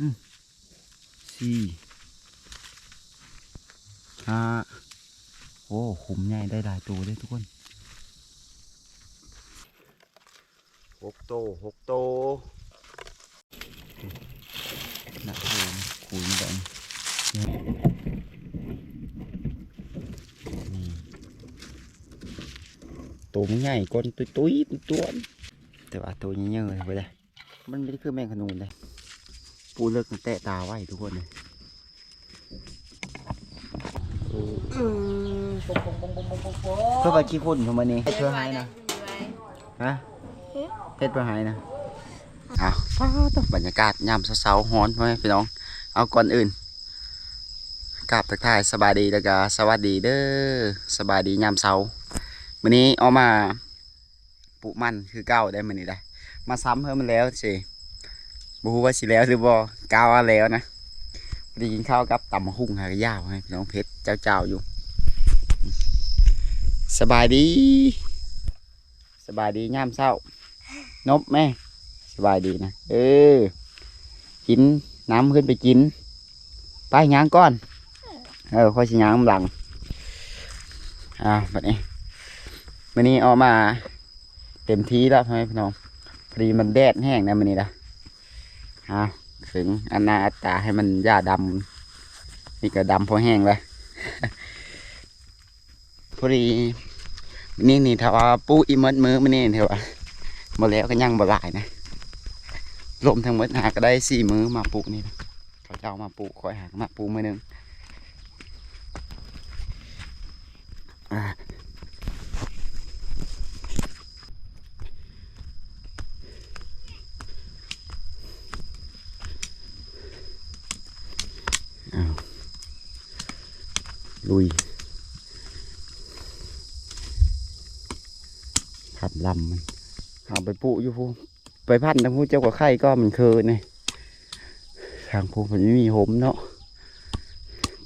อืมสี่ห้าโอ้ขุมใหญ่ได้หลายตัวเลยทุกคนหกโตหกโตนักโหมขุยแบบตัวมันใหญ่ก้นตุ้ยตุ้ยตัวแต่ว่าตัวเยอะๆไปเลยมันไม่ได้คือแมงขนูนเลย ปูเลิกแตะตาไว้ทุกคนเลยเพื่อไปขี้ฝุ่นของมันนี่เพื่อให้นะฮะเพชรเพื่อให้นะอ้าวฟ้าต้องบรรยากาศยามเสาๆฮ้อนไว้พี่น้อง เอาก่อนอื่นกราบทักทายสบายดีแล้วก็สวัสดีเด้อสบายดียามเสาวันนี้เอามาปลูกมันคือเก้าได้มันนี่ได้ มาซ้ำเพิ่มมันแล้วสิ บูว่าสิแล้วหรือบ่กาวาแล้วนะพอดีกินข้าวกับต่ำมะฮุ่งหากยาวให้พี่น้องเพชรเจ้าเจ้าๆอยู่ สบายดี สบายดีย่ามเศร้านบแม่สบายดีนะเออกินน้ำขึ้นไปกิน ไปย่างก้อน เออค่อยสิย่างหลังอ่าแบบนี้วันนี้เอามาเต็มที่แล้วพ่อแม่พี่น้องพอดีมันแดดแห้งนะมันนี้ละ เอาถึงอันนาอัตาให้มันหญ้าดำนี่ก็ดำพอแห้งแล้วพอดีนี่นี่ถ้าว่าปูอีเมดมือมันนี่เถอะว่าแล้วก็ยังบ่หลายนะรวมทั้งหมดหาก็ได้สี่มือมาปลูกนี่นะเขาเจ้ามาปลูกคอยหามาปลูกมือหนึ่งอ่าอ้าว ลุยขับลำมันเอาไปปลูอยู่พูไปพันทางพูเจ้ากับไข่ก็มันคือเนี่ยทางพูมันไม่มีหมเนาะ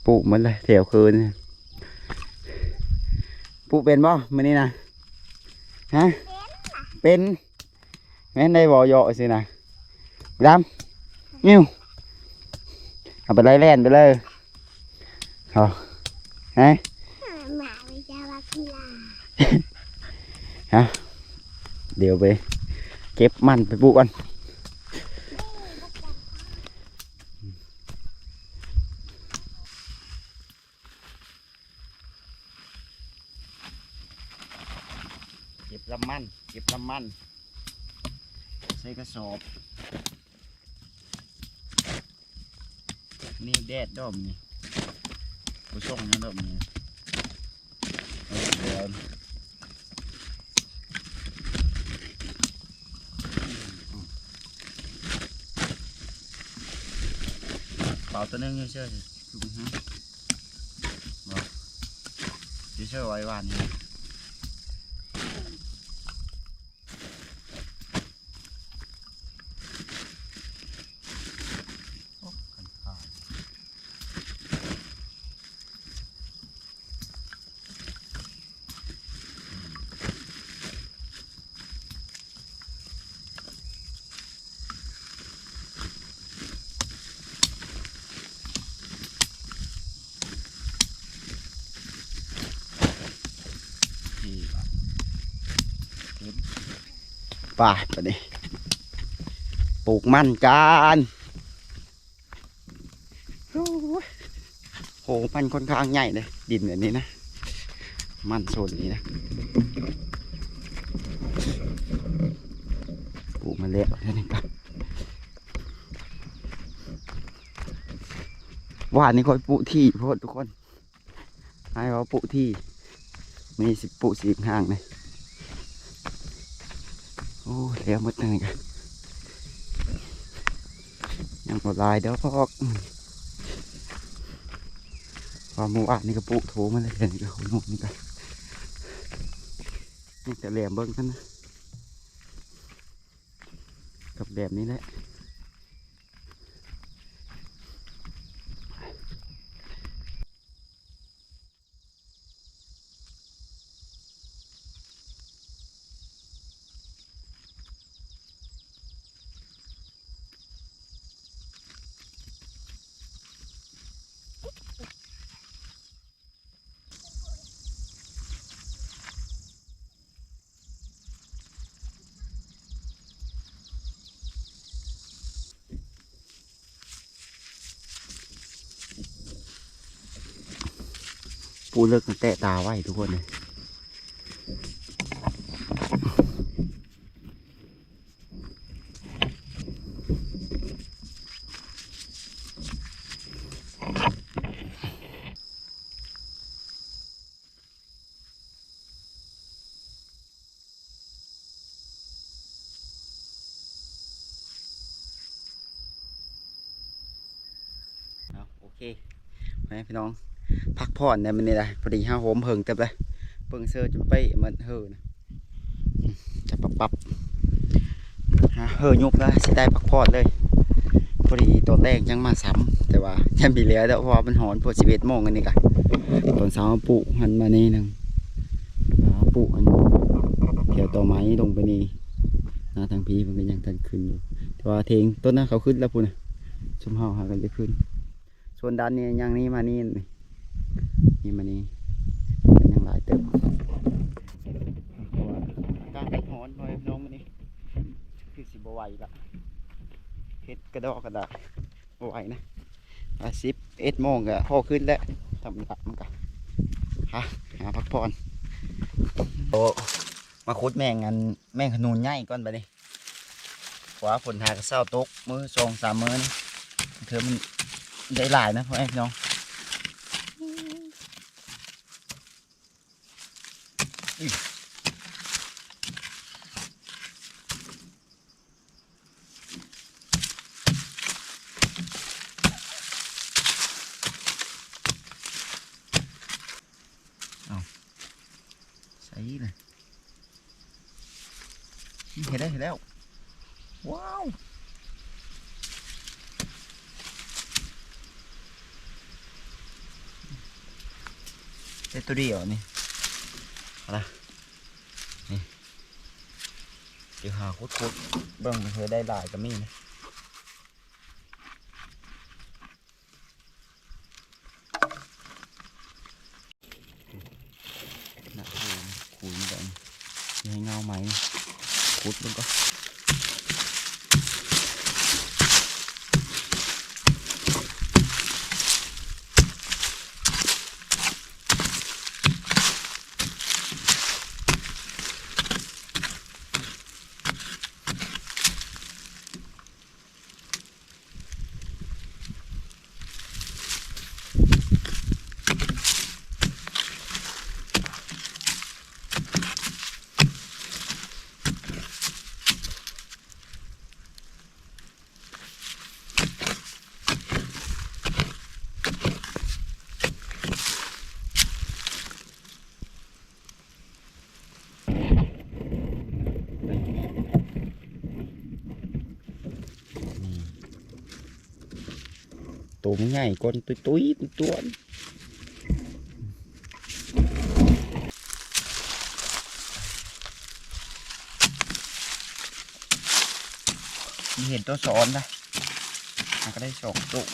ปลูมันเลยแถวคืนเนี่ยปลูกเป็นบ่มันนี่นะฮะเป็นแม่นได้บ่เหยาะสินะดำนิ้วเอาไปไล่แล่นไปเลยเอา ฮะหมาไม่จะรักลาเดี๋ยวไปเก็บมันไปปลูกกันเก็บลำมันเก็บลำมันใส่กระสอบนี่แดดดอมนี่ ผู้ส่งนะดอมนี่เอาเดี๋ยวเป่าตัวนึงยังเชื่อสิถูกฮะบอกจะเชื่อไว้วานนี้โอ้กันขาดที่แบบเห็น ป่าไปนี่ปลูกมันกันโอ้โหมันค่อนข้างใหญ่เลยดินแบบนี้นะ มันโซนนี้นะปลูกมาแล้วแค่นี้กันว่านี่ค่อยปลูกที่เพราะทุกคน ให้เขาปลูกที่ มีสิบปลูกสิบห้างเลย โอ้ยแล้วมดเลยกันยังหมดลายเดี๋ยวพอกความมูอะนี่ก็ปลูกโถมาเลยเห็นี่ก็ขนมนี่กันนี่แต่แหลมเบิ้งกันนะกับแบบนี้แหละ ปูเลิกตั้งแต่ตาไว้ทุกคนเลยโอเคไปพี่น้อง พักผ่อนในมันนี่แหละพอดีห้าโหมเพิงเต็มเลยเบิ่งเสื้อจะไปเหมือนเฮอนะจะปับปับฮะเฮอยุบแล้วสิได้พักผ่อนเลยพอดีตอนแรกยังมาซ้ำแต่ว่ายังมีเหลือแล้วพราะว่ามันหอนพอสิบเอ็ดโมงกันนี่กะตอนเช้าปลูกหันมานี่หนึ่งปลูกอันเกี่ยวต่อไม้ลงไปนี่นะทางพีมันก็ยังทันขึ้นอยู่แต่ว่าเทงต้นนั้นเขาขึ้นแล้วพูนะชมเฮาหากันจะขึ้นส่วนด้านนี้ยังนี้มานี่ นี่มันนี่มันยังหลายเติบเพราะว่าอากาศมันร้อนหน่อยน้องมันนี่คือสิบไหวละเฮ็ดกระดอกกระดาษไหวนะอาสิบเอ็ดโมงก็พอขึ้นแล้วทำหลักมันก็ฮะหาพักผ่อนโอมาคุดแมงอันแมงขนูนใหญ่ก่อนไปนี่ขวาฝนหากระเซ้าตกมือสองสามมือนี่เธอมันได้หลายนะพ่อแม่น้อง ใส่เลยเห็นแล้วเห็ นแล้วว้าวเป็นะนี่เดี๋ยวหาคุดคุดๆเบิ่งเธอได้หลายก็มีนะคูณคูณกันให้เงาไหมคุดมันก็นี่ ตัวมันใหญ่ก้นตุ้ยตุ้ยๆตัวๆ มีเห็นตัวสอนนะมันก็ได้สองตัว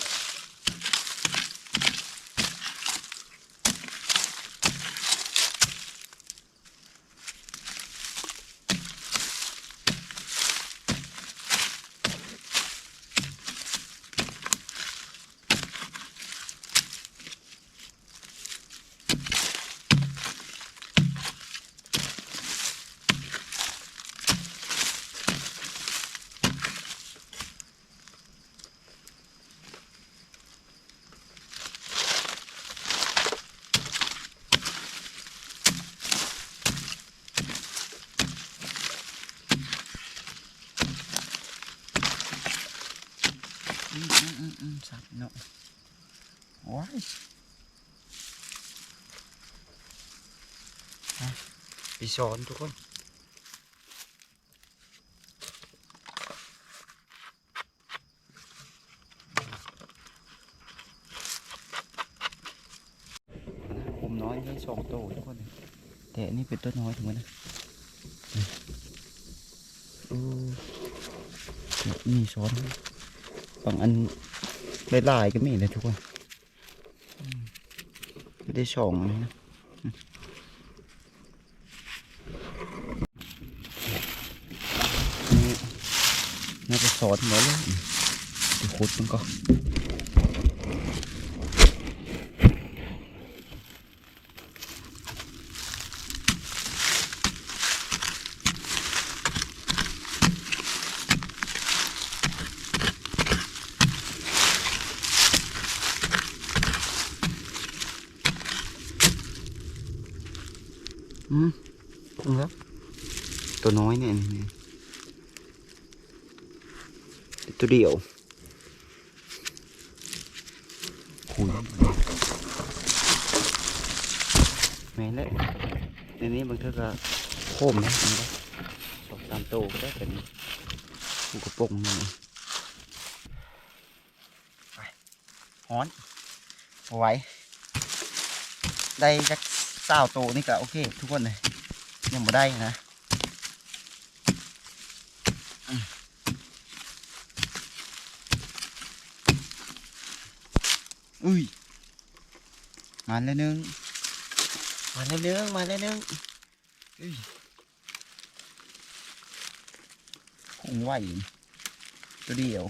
อืมอืมอืมอืมสัตว์เนาะว้ายอะไปสอนทุกคนผมน้อยให้สองโตทุกคนเลยแต่อันนี้เป็นต้นน้อยถูกไหมนะนี่โอ้นี่ซ้อนบางอันหลายๆก็มีเลยทุกคนไม่ได้สองเลยนะ สอนหมดเลยดูขุดมันก็อืมครับตัวน้อยเนี่ย ตัวเดียวคุยแม่นเลยในนี้บางเทีก็โคมนะมันก็สองสามตัวก็ได้เป็นผูกระปงนี่ไปฮ้อนเอาไว้ได้จักสาวโตวนี่ก็โอเค ทุกคนเลยยังบ่ได้นะ อุ้ยมาแล้วหนึงมาแล้วหนึงมาแล้วหนึงอุ้ยคงไหวตัวเดียว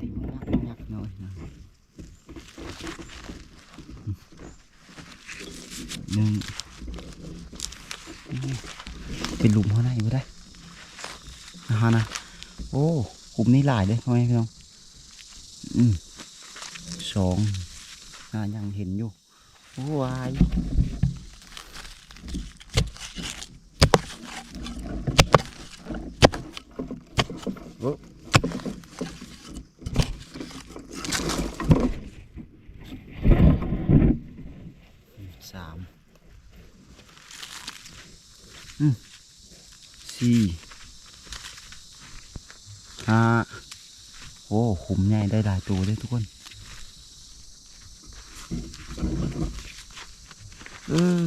ติดงักงักหน่อยนะหนึ่งอู้เป็นหลุมเขาไหนบ่ได้นะฮะนะ โอ้กลุ่มนี้หลายเลยพ่อแม่พี่น้องอืมสองน่ายังเห็นอยู่วายโอ้ สามอืมสี่ห้าโง่ได้หลายตัวเลยทุกคน เออ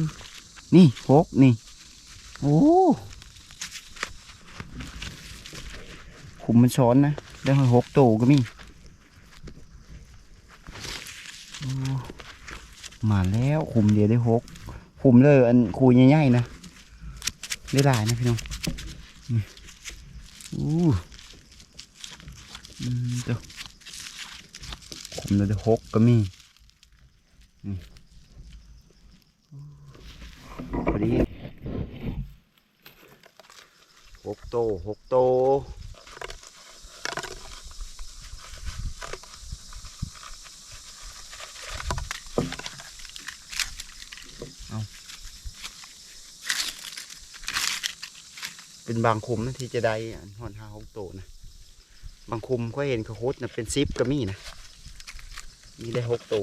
นี่หกนี่ โอ้ขุมมันช้อนนะ ได้หกตัวก็มีมาแล้วคุมเดียวได้หกคุมเลยอันคูใหญ่ๆนะ ได้หลายนะพี่น้องอู้อืม เดี๋ยวคุมเลยหกก็มีนี่พอดีหกโตหกโตเป็นบางคุมนะที่จะได้หอนห้าหกโตนะ บางคุมก็เห็นเขาโคตนะเป็นซิปก็มีนะ มีได้หกโต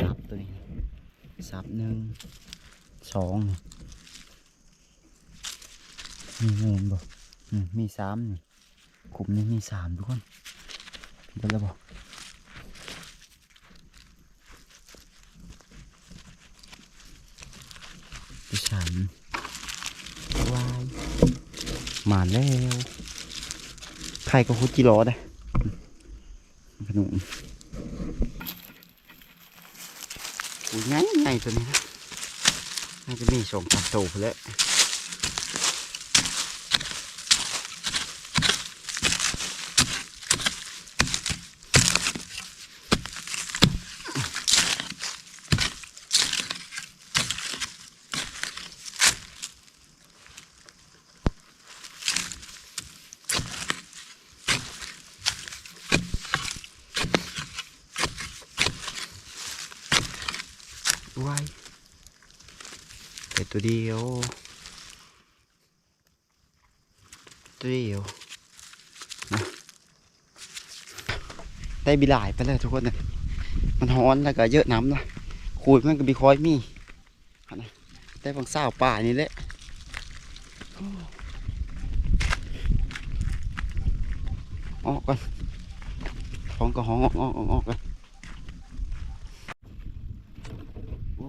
ซับตัวนี้ซับหนึ่งสองนี่มีเงินบ่มีสามนี่คุมนี้มีสามทุกคนเดี๋ยวบอกดิฉันวายมาแล้ว ใครก็คุดจิโร่ได้ขนมอุ้ยง่ายง่ายตัวนี้นะน่าจะมีสองสามตัวพอแล้ว วายแต่ตัวเดียว ตัวเดียวนะได้บีหลายไปเลยทุกคนนะมันฮ้อนแล้วก็เยอะน้ำนะขูดมันก็บีคอยมีนะได้บางสาวป่านี่แหละออกก่อนท้องก็ห้องออกออกออกออกกัน โอ้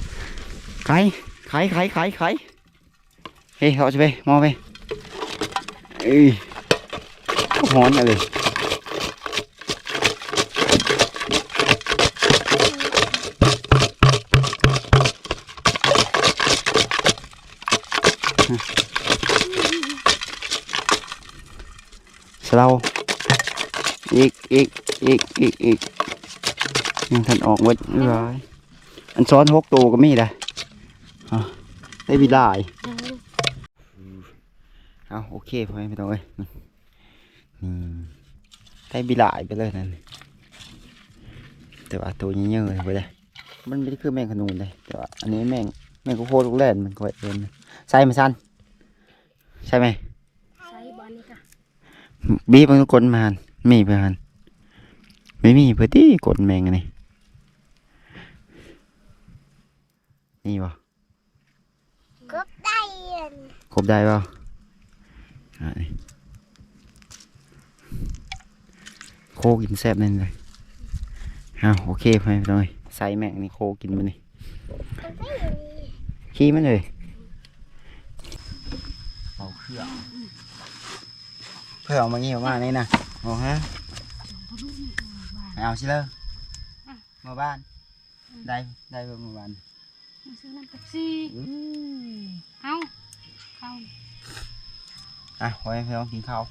ว้นน่ะมันคอยจับมันด้วยจ้ะจับดูเอาแล้วไหมเอาถอดสมองกันขุดกิโลไม่จับเลยอืมถอดมึงให้โฟกี่ดูใครขายขายขายเฮ้ยเขาไปมองไปเอ้ยหอนอะไรสเราอีกอีกอีกอีกอีกยังทันออกเวัดเรียบร้อยอันซ้อนหกตัวก็มีได้ ได้วิลายเอาโอเคพอไม่ต้องเลยนี่ได้บิลายไปเลยนั่นแต่ว่าตัวนี้เยอะเลยไปเลยมันไม่ได้คือแมงขนูนเลยแต่ว่าอันนี้แมงแมงโคโคตรลูกแรนมันก็เอินใช่ไหมซันใช่ไหมใช้บอลนี่ค่ะบีบมันก็กดมาหันมีเพื่อนไม่มีเพื่อที่กดแมงอันนี้นี่บ่กบได้เงิน ครบได้เปล่าอะนี่โคกินแซ่บนั่นเลยอ้าวโอเคไปไปเลยใส่แม่งนี่โคกินมันนี่กบได้เงินขี้มันเลยเอาเครื่องเพื่อเอามางี้ออกมานี่นะโอ้ฮะไม่เอาชิเลยมาบ้าน ได้ได้เพิ่มมาบ้านซื้อน้ำเป๊ปซี่อื้อเอา เข้าอะไว้ให้น้องกินข้าว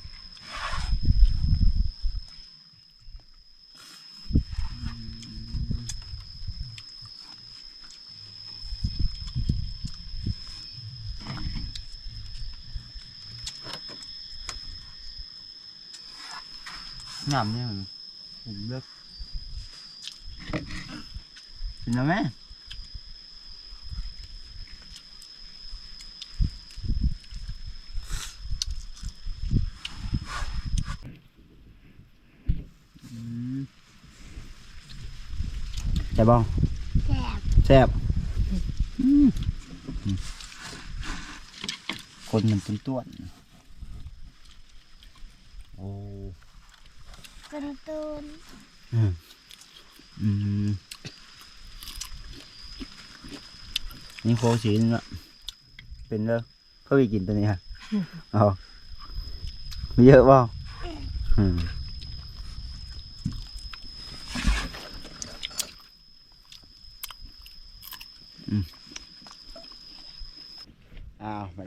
งามเนี่ยผมเลือกกินแล้วไหมใช่บ้องแสบแซ่บอืมอืมคนมันตุ้นต้วนๆโอ้ตุนตุนอืมอืมนี่โคสีนี่ละเป็นเลยเพื่อไปกินตัวนี้ฮะเอามีเยอะเปล่าอืมอืมอ้าวไป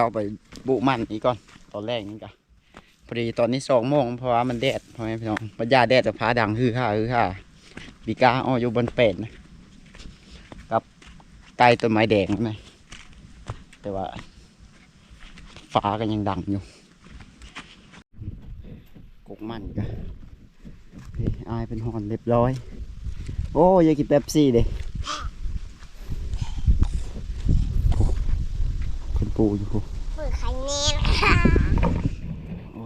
เข้าไปบุมันอีกก่อนตอนแรกนี่กันพอดีตอนนี้สองโมงเพราะว่ามันแดดพ่อแม่พี่น้องบรรยาแดดจะพาดังฮือฮ่าฮือฮ่าปีกาอ้ออยู่บนเป็ดนะกับใต้ต้นไม้แดงนะแต่ว่าฟ้าก็ยังดังอยู่กกมันกันอายเป็นหอนเรียบร้อย โอ้อยากกินเป๊ปซี่เด้โอ้คน ปูอยู่ฝืนขันแน่ค่ะโอ้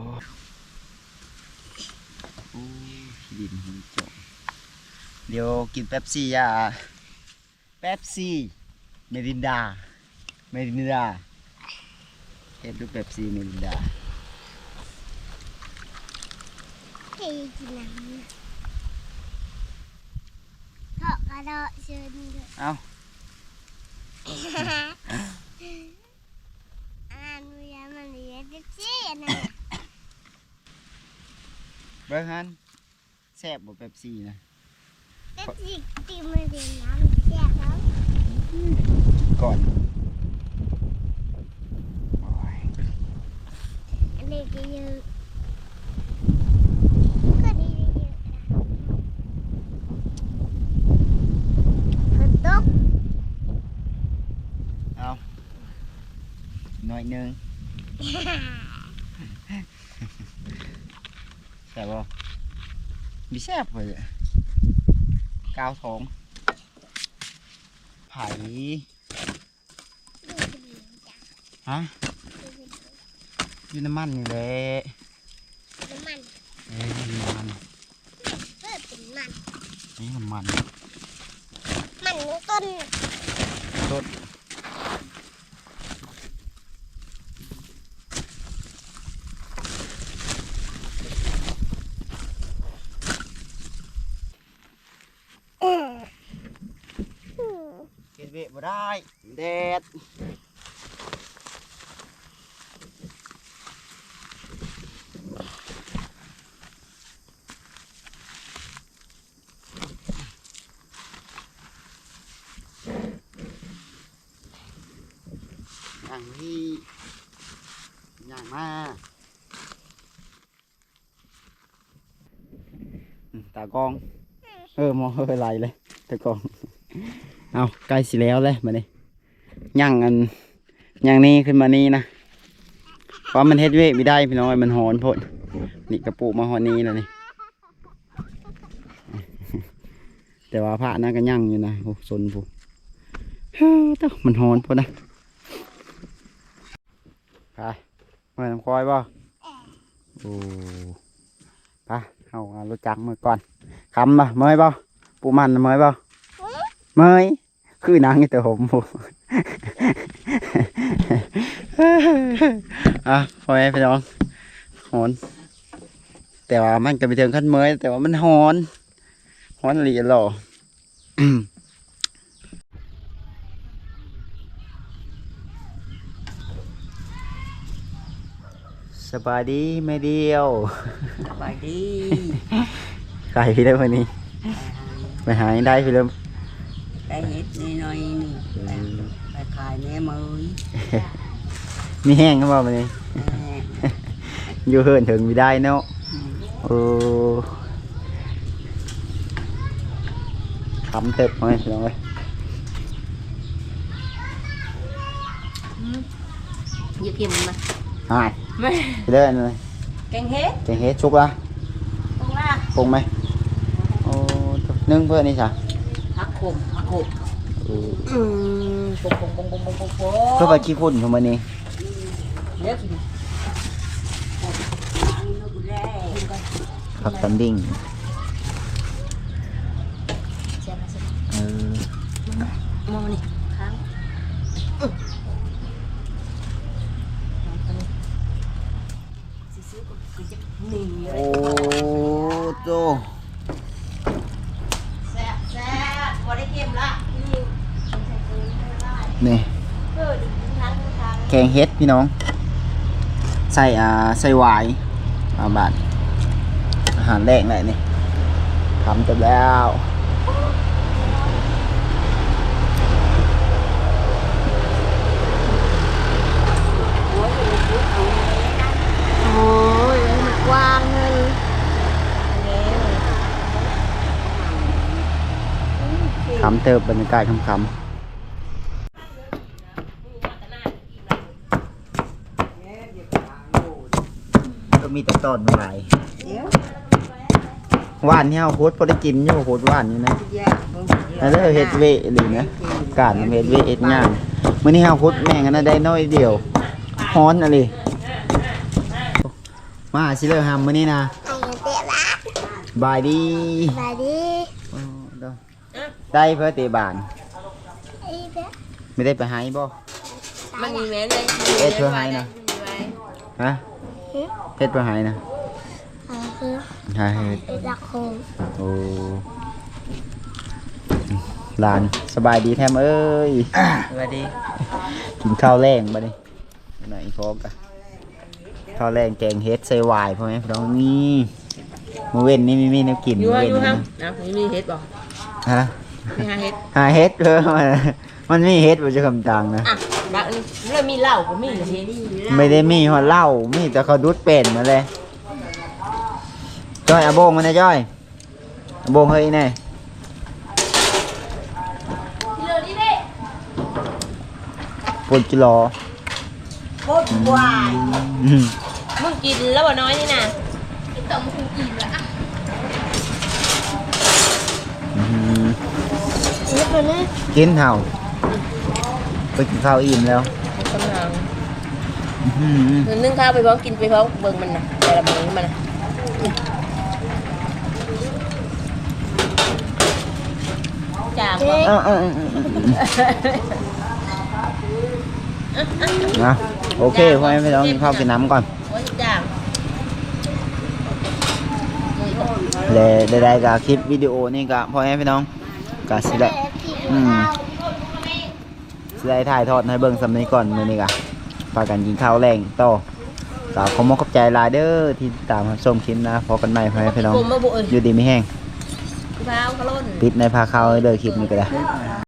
โอ้ยดินหินเจาะเดี๋ยวกินเป๊ปซี่ยาเป๊ปซี่เมรินดาเมรินดาเทปดูเป๊ปซี่เมรินดาให้กินน้ำนะเพาะกระโดดเชิญเลยเอา อ่านมือมันเหลือเด็กซี่นะ เบิ้งฮันแซ่บบ่เป๊ปซี่นะเด็กซี่ตีมือเดียวน้ำแซ่บแล้วก่อนโอ้ยอันนี้ก็เยอะก็ดีเยอะนะฝนตก เอาหน่อยหนึงแซ่บบ่มี แซ่บเลยกาวทองไผ่ฮะอยู่น้ำมันนี่แหละน้ำมันเอ้ยน้ำมันเพื่อเป็นมันนี่น้ำมัน มันต้นต้นกิน เวะบ่ได้ แดดอย่างที่อย่างมาตากอง เออมองเฮ้ยไรเลยตะกอง เอาใกล้สิแล้วเลยมาเนี่ย่ ย่างอันย่างนี้ขึ้นมานี่นะเพราะมันเฮ็ดเวะไม่ได้พี่น้องมันหอนพดนี่กระปุกมาหอนนี้แล้วนี่แต่ว่าพระน่าก็ย่างอยู่นะโอ้สนผู้ฮ่าเต้ามันหอนพดนะไปมาน้ำคอยบ่โอ้ไปเอาเอารถจักรมาก่อนคำบ่เมยบ่ปูมันเมยบ่เมยคือนางนี่แต่ผมผู้ อะพ่อแม่พี่น้องหอน แต่ว่ามันก็ไปถึงขั้นเมยแต่ว่ามันหอนหอนเหลียหรออืมสบายดีแม่เดียวสบายดีใครพี่เริ่มวันนี้ ไปหาให้ได้พี่เริ่มได้เห็ดนิดหน่อยๆนี่ไปไป ขายแม่มือมีแห้งก็บอกวันนี้แม่อยู่เหินถึงไม่ได้เนาะโอ้คำเต็บมาพี่น้องเลยอย่ากินมาหายแม่ไปเดินเลยแกงเห็ดเก่งเฮ็ดชุกละตรงล่างปรุงไหมโอ้นึ่งเพื่อนนี่จ้ะผักขมผักขม เออปงปงปงปงปงปงปงเพื่อไปขี้ฝุ่นของมันนี้พับตันดิ้ง เฮ็ดพี่น้อง ใส่อ่าใส่หวายอาบาทอาหารแรกเลยนี่ทำจบแล้วโอ้ยมันกว้างเลยคำเติบบรรยากาศคำคำก็มี แต่ต้นหวายเดี๋ยวหวานที่เราโคตรพอได้กินอยู่โคตรหวานอยู่นะแยกเบิ่งแล้วเด้อเฮ็ดเวะหรือนะการเฮ็ดเวะเฮ็ดงานมื้อนี้เฮาโคตรแม่งกันนะได้น้อยเดียวฮ้อนอะไรมาสิเลอหำมื้อนี้นะไอ้เตะละบายดีสวัสดีอ๋อเด้อได้เพื่อเตะบานไอ้เตะไม่ได้ไปหายบ่มันมีแม่เลยเอ๊ะเธอหายนะฮะ เฮ็ดไปหายนะอะไรคือหายเฮ็ดไอ้ละคงโอ้หลานสบายดีแท้มเอ้ยสวัสดี กินข้าวแรงบ่นี่ไหนพร้อมกันข้าวแรงแกงเฮ็ดใส่หวายพ่อแม่พี่น้องนี่มื้อเว้นนี่มีมีแนวกินอยู่มื้อว่าเว้นอยู่นี่ห้ามนะนะมีมีเฮ็ดบ่ฮะมีหาเฮ็ดหาเฮ็ดเพิ่มมามันมีเฮ็ดบ่จะคำตังนะ อะบักนี่เรื่องมีเหล้าก็มีเฮ็ดไม่ได้มีหัวเหล้ามีแต่เขาดุดเป็นมาเลย จ้อยอาโบงมันนะจ้อยอาโบงเฮ้ยแน่ปุ่นจิรอโคตรหวานอืมมึงกินแล้วบ่น้อยนี่นะอื้อหือนี่คนนี้กินเห่าไปกินข้าวอิ่มแล้วกำลัง อื้อหือนึ่งข้าวไปพร้อมกินไปพร้อมเบิ่งมันนะแต่ละมื้อมันนะจางบ่เอ้าเอ้าเอ้าเอ้านะโอเคพ่อแม่พี่น้องกินข้าวกินน้ำก่อนโอ้ยจางและได้ๆกับคลิปวิดีโอนี่ก็พ่อแม่พี่น้องก็สิได้อืมสิได้ถ่ายทอดให้เบิ่งสำนี้ก่อนมื้อนี้กะ พากันกินข้าวแรงต่อกล่าวขอมขอบใจหลายเด้อที่ตามรับชมคลิปนะพอกันใหม่พ่อแม่พี่น้องผมมาบุเอ้ยอยู่ดีไม่แห้งพี่พาวเขาล้นปิดในพาเข้าเด้อคลิปนี้ก็ได้